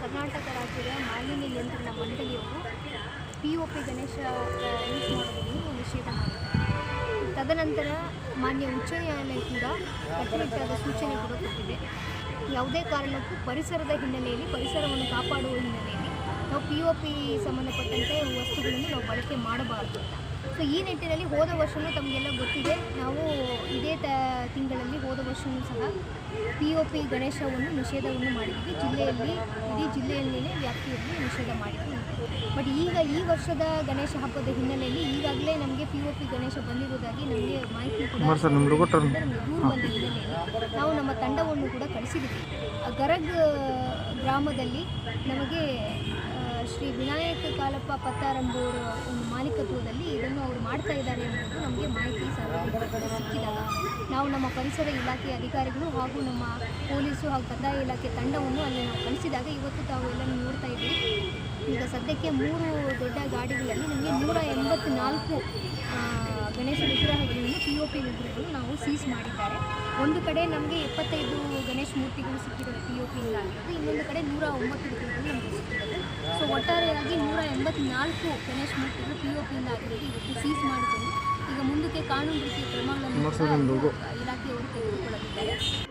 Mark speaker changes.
Speaker 1: ಪ್ರತಿ ವರ್ಷ ನಿಯಂತ್ರಣ ಪಿ ಪಿ ಗಣೇಶ ನಿಷೇಧ ತದನಂತರ ಮಾನ್ಯ ಉಚ್ಚ ನ್ಯಾಯಾಲಯ ಕೂಡ ಕಟ್ಟುನಿಟ್ಟಾದ ಸೂಚನೆ ಕೂಡ ಕೊಟ್ಟಿದೆ. ಯಾವುದೇ ಕಾರಣಕ್ಕೂ ಪರಿಸರದ ಹಿನ್ನೆಲೆಯಲ್ಲಿ ಪರಿಸರವನ್ನು ಕಾಪಾಡುವ ಹಿನ್ನೆಲೆಯಲ್ಲಿ ನಾವು ಪಿ ಒ ಪಿ ಸಂಬಂಧಪಟ್ಟಂತೆ ವಸ್ತುಗಳನ್ನು ನಾವು ಬಳಕೆ ಮಾಡಬಾರ್ದು ಅಂತ. ಸೊ ಈ ನಿಟ್ಟಿನಲ್ಲಿ ಹೋದ ವರ್ಷವೂ ತಮಗೆಲ್ಲ ಗೊತ್ತಿದೆ. ನಾವು ಇದೇ ತ ತಿಂಗಳಲ್ಲಿ ಹೋದ ವರ್ಷವೂ ಸಹ ಪಿ ಒ ಪಿ ಗಣೇಶವನ್ನು ನಿಷೇಧವನ್ನು ಮಾಡಿದ್ವಿ. ಜಿಲ್ಲೆಯಲ್ಲಿ ಇಡೀ ಜಿಲ್ಲೆಯಲ್ಲಿನೇ ವ್ಯಾಪ್ತಿಯಲ್ಲಿ ನಿಷೇಧ ಮಾಡಿದ್ವಿ. ಬಟ್ ಈಗ ಈ ವರ್ಷದ ಗಣೇಶ ಹಬ್ಬದ ಹಿನ್ನೆಲೆಯಲ್ಲಿ ಈಗಾಗಲೇ ನಮಗೆ ಪಿ ಒ ಪಿ ಗಣೇಶ ಬಂದಿರುವುದಾಗಿ ನಮಗೆ ಮಾಹಿತಿ ಕೂಡ ನಮಗೆ ದೂರು ಬಂದ ಹಿನ್ನೆಲೆಯಲ್ಲಿ ನಾವು ನಮ್ಮ ತಂಡವನ್ನು ಕೂಡ ಕಳಿಸಿದ್ದೀವಿ ಆ ಗರಗ್ ಗ್ರಾಮದಲ್ಲಿ ನಮಗೆ ಶ್ರೀ ವಿನಾಯಕ ಕಾಲಪ್ಪ ಪತ್ತಾರಂಬೂರ ಒಂದು ಮಾಲೀಕತ್ವದಲ್ಲಿ ಇದನ್ನು ಅವರು ಮಾಡ್ತಾ ಇದ್ದಾರೆ ಅನ್ನೋದು ನಮಗೆ ಮಾಹಿತಿ ಸಿಕ್ಕಿದಾಗ ನಾವು ನಮ್ಮ ಪರಿಸರ ಇಲಾಖೆ ಅಧಿಕಾರಿಗಳು ಹಾಗೂ ನಮ್ಮ ಪೊಲೀಸು ಹಾಗೂ ಕಂದಾಯ ಇಲಾಖೆ ತಂಡವನ್ನು ಅಲ್ಲಿ ನಾವು ಕಳಿಸಿದಾಗ ಇವತ್ತು ತಾವು ಎಲ್ಲರೂ ನೋಡ್ತಾ ಇದ್ದೀವಿ. ಈಗ ಸದ್ಯಕ್ಕೆ ಮೂರು ದೊಡ್ಡ ಗಾಡಿಗಳಲ್ಲಿ ನಮಗೆ ನೂರ ಎಂಬತ್ನಾಲ್ಕು ಗಣೇಶ ವಿಗ್ರಹಗಳನ್ನು ಪಿ ಒ ಪಿ ವಿಗ್ರಹಗಳು ನಾವು ಸೀಸ್ ಮಾಡಿದ್ದಾರೆ. ಒಂದು ಕಡೆ ನಮಗೆ ಎಪ್ಪತ್ತೈದು ಗಣೇಶ ಮೂರ್ತಿಗಳು ಸಿಕ್ಕಿರೋ ಪಿ ಒ ಪಿಯಿಂದ ಆಗಿರೋದು ಇನ್ನೊಂದು ಕಡೆ ನೂರ ಒಂಬತ್ತು ವಿಗ್ರಹಗಳು ನಮಗೆ ಸಿಕ್ಕಿರೋದು. ಸೊ ಒಟ್ಟಾರೆಯಾಗಿ ನೂರ ಎಂಬತ್ನಾಲ್ಕು ಗಣೇಶ್ ಮೂರ್ತಿಗಳು ಪಿ ಒ ಪಿಯಿಂದ ಆಗಿರೋದು ಇವತ್ತು ಸೀಸ್ ಮಾಡಿಕೊಂಡು ಈಗ ಮುಂದಕ್ಕೆ ಕಾನೂನು ರೀತಿಯ ಕ್ರಮಗಳನ್ನು ಇಲಾಖೆಯವರು ತೆಗೆದುಕೊಳ್ಳಲಿದ್ದಾರೆ.